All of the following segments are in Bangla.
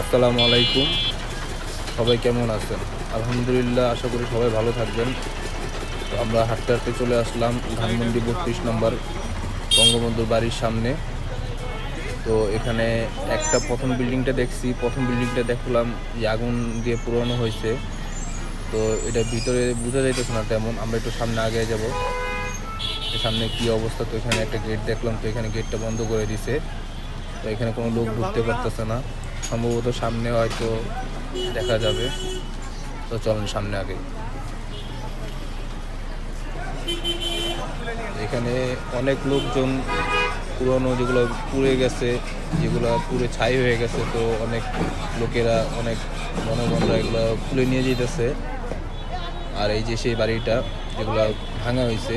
আসসালামু আলাইকুম। সবাই কেমন আছেন? আলহামদুলিল্লাহ, আশা করি সবাই ভালো থাকবেন। আমরা হাঁটতে হাঁটতে চলে আসলাম ধানমন্ডি বত্রিশ নম্বর বঙ্গবন্ধুর বাড়ির সামনে। তো এখানে একটা প্রথম বিল্ডিংটা দেখছি। প্রথম বিল্ডিংটা দেখলাম যে আগুন দিয়ে পুরনো হয়েছে। তো এটা ভিতরে বোঝা যাইতেছে না তেমন। আমরা একটু সামনে আগে যাব। সামনে কি অবস্থা? তো এখানে একটা গেট দেখলাম। তো এখানে গেটটা বন্ধ করে দিছে। তো এখানে কোনো লোক ঢুকতে পারতেছে না। সম্ভবত সামনে হয়তো দেখা যাবে। তো চলেন সামনে আগে। এখানে অনেক লোকজন পুরনো যেগুলো পুড়ে গেছে, যেগুলো পুড়ে ছাই হয়ে গেছে, তো অনেক লোকেরা, অনেক জনগণরা এগুলো খুলে নিয়ে যেতেছে। আর এই যে সেই বাড়িটা যেগুলো ভাঙা হয়েছে,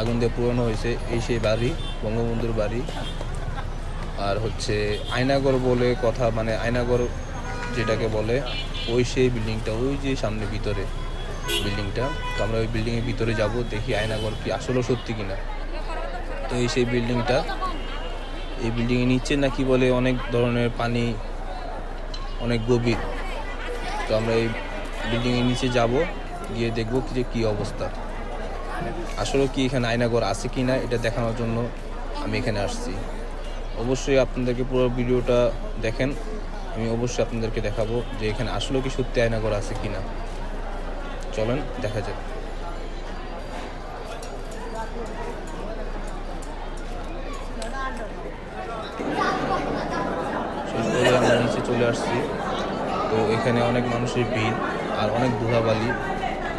আগুন দিয়ে পুরনো হয়েছে, এই সেই বাড়ি, বঙ্গবন্ধুর বাড়ি। আর হচ্ছে আয়নাগর বলে কথা মানে আয়নাগর যেটাকে বলে, ওই সেই বিল্ডিংটা, ওই যে সামনে ভিতরে বিল্ডিংটা। তো আমরা ওই বিল্ডিংয়ের ভিতরে যাব, দেখি আয়নাগর কি আসলে সত্যি কিনা। তো এই সেই বিল্ডিংটা, এই বিল্ডিংয়ের নিচে নাকি বলে অনেক ধরনের পানি, অনেক গভীর। তো আমরা এই বিল্ডিংয়ের নিচে যাব, গিয়ে দেখব কি যে কী অবস্থা। আসলে কি এখানে আয়নাগর আছে কি না এটা দেখানোর জন্য আমি এখানে আসছি। অবশ্যই আপনাদেরকে পুরো ভিডিওটা দেখেন। আমি অবশ্যই আপনাদেরকে দেখাবো যে এখানে আসলে কি সত্যি আয়নাগর আছে কি না চলেন, দেখা যাক। নিচে চলে আসছি। তো এখানে অনেক মানুষের ভিড় আর অনেক ধুলাবালি।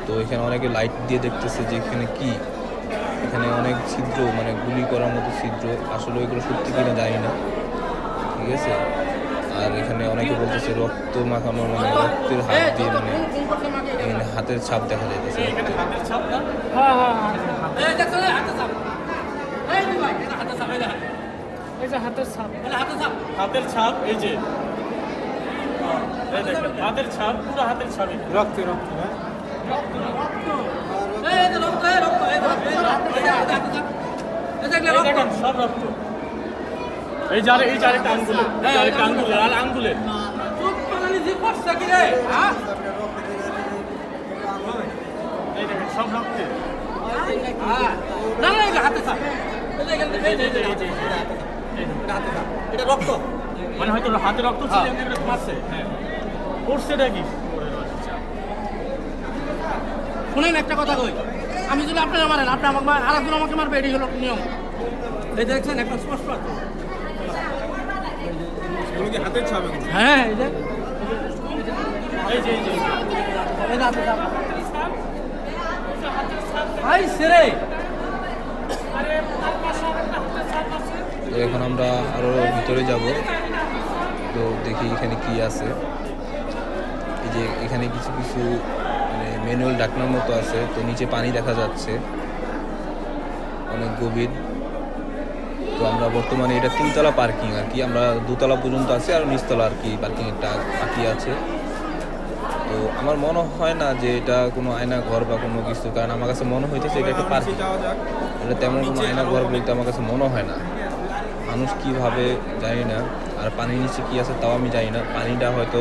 তো এখানে অনেকে লাইট দিয়ে দেখতেছে যে এখানে কি এখানে অনেক ছিদ্র মানে গুলি করার মতো ছিদ্র। আসলে এগুলো সত্যি কিনা জানি না। ঠিক আছে? আর এখানে অনেকে বলতেছে রক্ত মাখানো মানে রক্তের হাত দিয়ে মানে এখানে হাতের ছাপ দেখা যাইতেছে রক্তের এই যে হাতের ছাপ এই যে। হাতের ছাপ পুরো হাতের ছাপ। এই। রক্তে রক্ত। হ্যাঁ এই রক্ত এই যে আরে- এই যে আরেকটা আঙ্গুলে আঙ্গুলে আর আঙ্গুলে। এই দেখেন সব রক্তে। এই যে, এটা রক্ত মানে হয়তো হাতে রক্ত ছিল এমনি মারছে। হ্যাঁ। করছেটা কি শুনেন একটা কথা কই। আমি যদি আপনারা মারেন আপনি আমাকে মারেন আর একজন আমাকে মারবে এটি হলো নিয়ম। এই দেখছেন একটা স্পষ্ট আছে। হ্যাঁ এই যে। এখন আমরা আরও ভিতরে যাব। তো দেখি এখানে কি আছে। এই যে এখানে কিছু কিছু ম্যানুয়াল ডাকনার মতো আছে, তো নিচে পানি দেখা যাচ্ছে। অনেক গভীর। তো আমরা বর্তমানে এটা তিনতলা পার্কিং আর কি। আমরা দুতলা পর্যন্ত আছে, আর নিচতলা আর কি পার্কিং একটা বাকি আছে। তো আমার মনে হয় না যে এটা কোনো আয়না ঘর বা কোনো কিছু, কারণ আমার কাছে মনে হইতেছে এটা একটা পার্কিং এটা তেমন কোনো আয়না ঘর বলতে আমার কাছে মনে হয় না। মানুষ কীভাবে জানি না, আর পানির নিচে কী আছে তাও আমি জানি না। পানিটা হয়তো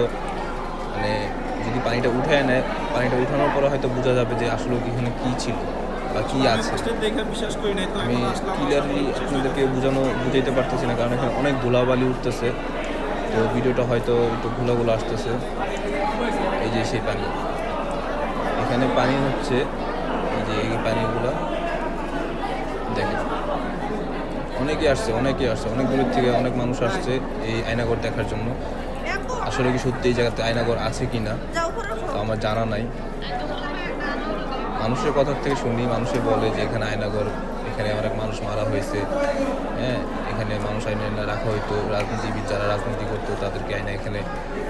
মানে যদি পানিটা উঠে নেয় পানিটা উঠানোর পরে হয়তো বোঝা যাবে যে আসলে এখানে কী ছিল বা কী আছে। আমি ক্লিয়ারলি আপনাদেরকে বোঝানো বুঝাইতে পারতেছি না কারণ এখানে অনেক ধুলাবালি উঠতেছে। তো ভিডিওটা হয়তো একটু ঘোলাগুলো আসতেছে। এই যে সেই পানি। এখানে পানি হচ্ছে এই যে এই পানিগুলো দেখেন। অনেকে আসছে অনেকে আসছে অনেক দূরের থেকে অনেক মানুষ আসছে এই আয়নাঘর দেখার জন্য। আসলে কি সত্যি এই জায়গাতে আয়নাঘর আছে কি না আমার জানা নাই। মানুষের কথার থেকে শুনি, মানুষে বলে যে এখানে আয়নাঘর এখানে অনেক মানুষ মারা হয়েছে। হ্যাঁ এখানে মানুষ আইনে না রাখা হইতো, রাজনীতিবিদ যারা রাজনীতি করতো, তাদেরকে আইনা এখানে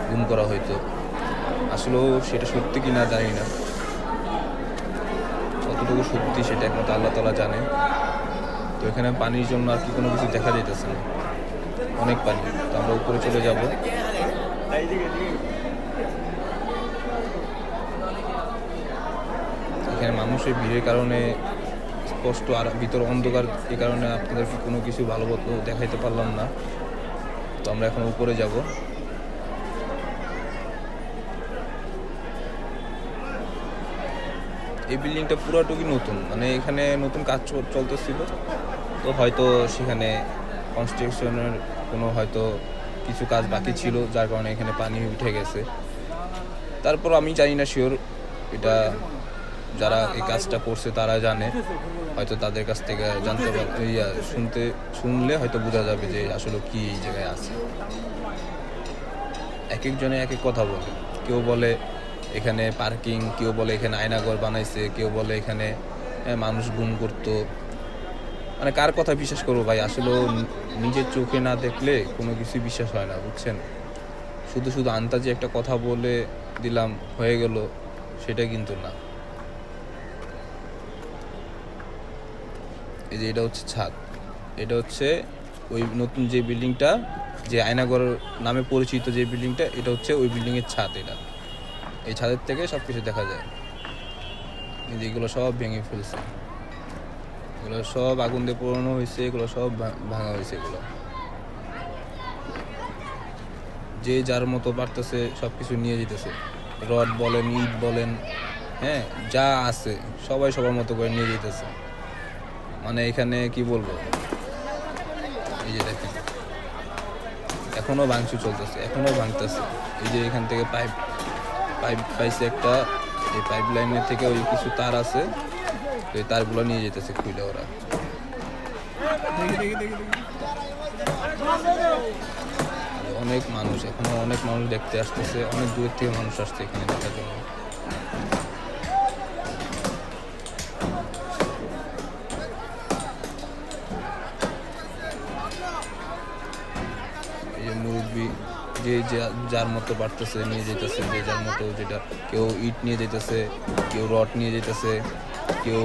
গুম করা হইতো। আসলেও সেটা সত্যি কি না জানি না। কতটুকু সত্যি সেটা একমাত্র আল্লাহ তালা জানে। তো এখানে পানির জন্য আর কি কোনো কিছু দেখা যাইতেছে না। অনেক পানি। তো আমরা উপরে চলে যাব। এখানে মানুষের ভিড়ের কারণে স্পষ্ট আর ভিতর অন্ধকার এ কারণে আপনাদের কোনো কিছু ভালো মতো দেখাইতে পারলাম না। তো আমরা এখন উপরে যাব। এই বিল্ডিংটা পুরাটুকি নতুন মানে এখানে নতুন কাজ চলতেছিল। তো হয়তো সেখানে কনস্ট্রাকশনের কোনো হয়তো কিছু কাজ বাকি ছিল যার কারণে এখানে পানি উঠে গেছে। তারপর আমি জানি না শিওর এটা যারা এই কাজটা করছে তারা জানে। হয়তো তাদের কাছ থেকে জানতে পার ইয়া, শুনতে শুনলে হয়তো বোঝা যাবে যে আসলে কি এই জায়গায় আছে। এক একজনে এক এক কথা বলে। কেউ বলে এখানে পার্কিং কেউ বলে এখানে আয়নাঘর বানাইছে কেউ বলে এখানে মানুষ গুম করতো। মানে কার কথা বিশ্বাস করব ভাই? আসলে নিজের চোখে না দেখলে কোনো কিছু বিশ্বাস হয় না, বুঝছেন? শুধু শুধু আন্তাজে একটা কথা বলে দিলাম, হয়ে গেল, সেটা কিন্তু না। এই যে এটা হচ্ছে ছাদ। এটা হচ্ছে ওই নতুন যে বিল্ডিংটা, যে আয়নাগর নামে পরিচিত যে বিল্ডিংটা, এটা হচ্ছে ওই বিল্ডিংয়ের ছাদ এটা। এই ছাদের থেকে সব কিছু দেখা যায়। এগুলো সব ভেঙে ফেলছে। এগুলো সব আগুন দিয়ে পোড়ানো হয়েছে, এগুলো সব ভাঙা হয়েছে এগুলো। যে যার মতো পারতেছে সব কিছু নিয়ে যেতেছে। রড বলেন, ইট বলেন হ্যাঁ যা আছে, সবাই সবার মতো করে নিয়ে যেতেছে। মানে এখানে কি বলব? এই যে দেখেন। এখনও ভাঙচুর চলতেছে, এখনও ভাঙতেছে। এই যে এখান থেকে পাইপ পাইপ পাইছে একটা, এই পাইপ লাইনের থেকে ওই কিছু তার আছে। তো এই তারগুলো নিয়ে যেতেছে খুলে ওরা। অনেক মানুষ, এখনও অনেক মানুষ দেখতে আসতেছে, অনেক দূর থেকে মানুষ আসছে এখানে দেখার জন্য। যে যার মতো পারতেছে নিয়ে যেতেছে, যে যার মতো যেটা কেউ ইট নিয়ে যেতেছে, কেউ রড নিয়ে যেতেছে। কেউ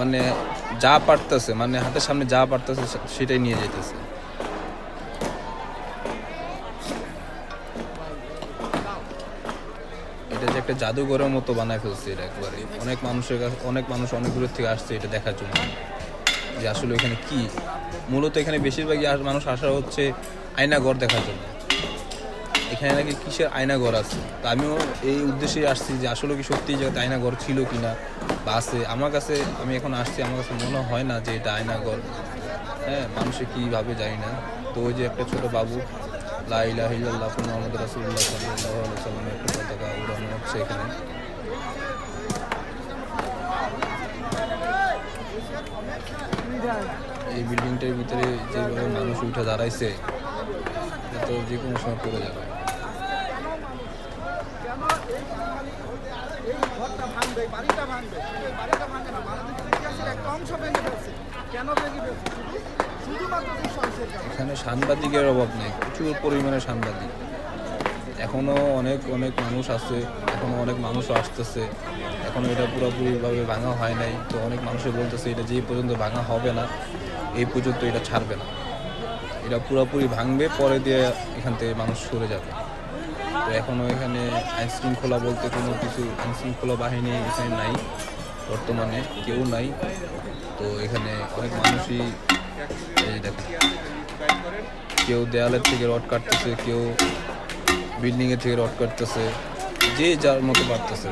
মানে যা পারতেছে মানে হাতের সামনে যা পারতেছে সেটাই নিয়ে যেতেছে এটা যে একটা জাদুঘরের মতো বানায় ফেলছে এটা একবারে। অনেক মানুষের কাছে অনেক মানুষ অনেক দূরের থেকে আসছে এটা দেখার জন্য। যে আসলে এখানে কি? মূলত এখানে বেশিরভাগই মানুষ আসা হচ্ছে আয়নাঘর দেখার জন্য। এখানে নাকি কিসের আয়নাঘর আছে? তা আমিও এই উদ্দেশ্যে আসছি যে আসলে কি সত্যি জায়গাতে আয়নাঘর ছিল কি না বা আছে। আমার কাছে, আমি এখন আসছি, আমার কাছে মনে হয় না যে এটা আয়নাঘর। হ্যাঁ মানুষে কীভাবে জানি না। তো ওই যে একটা ছোট বাবু লাইলা লাইলাহ মোহাম্মদ রাসুল্লাহ সাল্লাহ একটা পতাকা উড়ানো হচ্ছে এখানে। এই বিল্ডিংটার ভিতরে যেভাবে মানুষ উঠে দাঁড়াইছে তো যে কোনো সময় পড়ে যাবে এই এখানে সাংবাদিকের অভাব নেই, প্রচুর পরিমাণে সাংবাদিক। এখনও অনেক অনেক মানুষ আছে এখনও অনেক মানুষও আসতেছে। এখনও এটা পুরোপুরিভাবে ভাঙা হয় নাই। তো অনেক মানুষে বলতেছে, এটা যে পর্যন্ত ভাঙা হবে না, এই পর্যন্ত এটা ছাড়বে না। এটা পুরোপুরি ভাঙবে, পরে দিয়ে এখান থেকে মানুষ সরে যাবে। তো এখনও এখানে আইন শৃঙ্খলা বলতে কোনো কিছু আইন শৃঙ্খলা বাহিনী এখানে নাই, বর্তমানে কেউ নাই। তো এখানে অনেক মানুষই দেখেন, কেউ দেয়ালের থেকে রড কাটতেছে, কেউ বিল্ডিংয়ের থেকে রড কাটতেছে, যে যার মতো পারতেছে।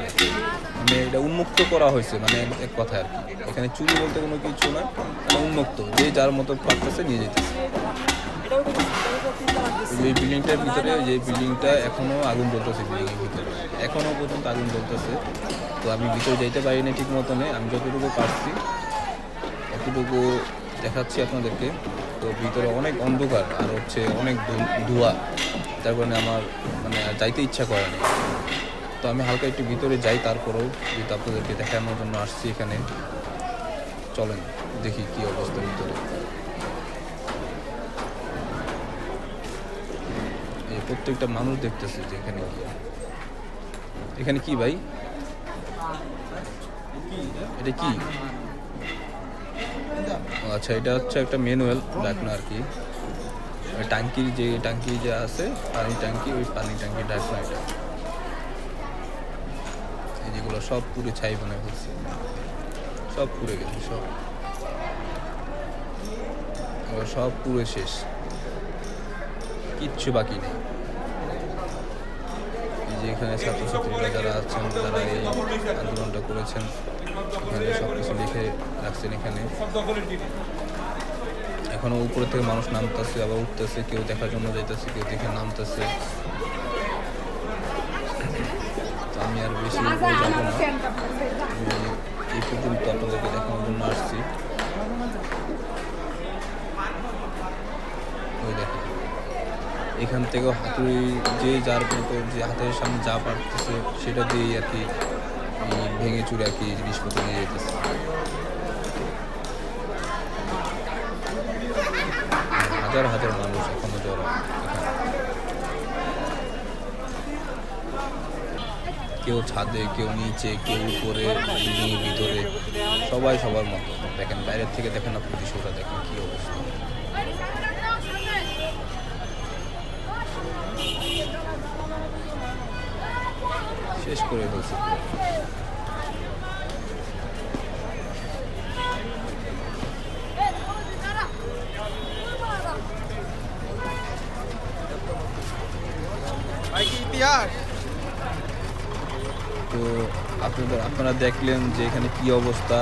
মানে এটা উন্মুক্ত করা হয়েছে মানে এক- কথায় আর কি। এখানে চুরি বলতে কোনো কিছু না উন্মুক্ত, যে যার মতো পারতেছে নিয়ে যেতেছে এই বিল্ডিংটার ভিতরে যে বিল্ডিংটা এখনও আগুন জ্বলতেছে বিল্ডিং এর ভিতরে। এখনও পর্যন্ত আগুন জ্বলতেছে। তো আমি ভিতরে যাইতে পারি না ঠিক মতনে। আমি যতটুকু পারছি, এতটুকু দেখাচ্ছি আপনাদেরকে। তো ভিতরে অনেক অন্ধকার আর হচ্ছে অনেক ধোঁয়া। তার কারণে আমার মানে যাইতে ইচ্ছা করে না তো আমি হালকা একটু ভিতরে যাই, তারপরেও যেহেতু আপনাদেরকে দেখানোর জন্য আসছি এখানে। চলেন, দেখি কি অবস্থা ভিতরে। প্রত্যেকটা মানুষ দেখতেছে যে এখানে এখানে কি ভাই? এটা কি? আচ্ছা এটা হচ্ছে একটা ম্যানুয়াল ডাকনা আর কি। ট্যাঙ্কির যে, ট্যাঙ্কি যে আছে, পানি ট্যাঙ্কি, ওই পানি টাঙ্কি ডাকনা এটা। এই যেগুলো সব পুরো ছাই বানায় ফেলছে। সব পুড়ে গেছে, সব। সব পুরো শেষ। কিচ্ছু বাকি নেই। যে এখানে ছাত্রছাত্রীরা যারা আছেন তারা এই আন্দোলনটা করেছেন এখানে সব কিছু লিখে রাখছেন এখানে। এখনও উপরে থেকে মানুষ নামতেছে আবার উঠতেছে কেউ দেখার জন্য যাইতেছে কেউ দেখে নামতেছে। আমি আর বেশি যাব না। এই পর্যন্ত আপনাদেরকে দেখানোর জন্য আসছি। ওই দেখেন। এখান থেকেও হাতুড়ি যে যার মতো যে হাতের সামনে যা পারতেছে, সেটা দিয়েই আর কি ভেঙে চুরে আর কি জিনিসপত্র নিয়ে যেতেছে। হাজার হাজার মানুষ এখনও জড়ো। কেউ ছাদে, কেউ নিচে, কেউ উপরে ভিতরে, সবাই সবার মতো। দেখেন বাইরের থেকে দেখেন আপনি দৃশ্যটা দেখেন কি অবস্থা। শেষ করে ফেলছে তো আপনাদের আপনারা দেখলেন যে এখানে কি অবস্থা।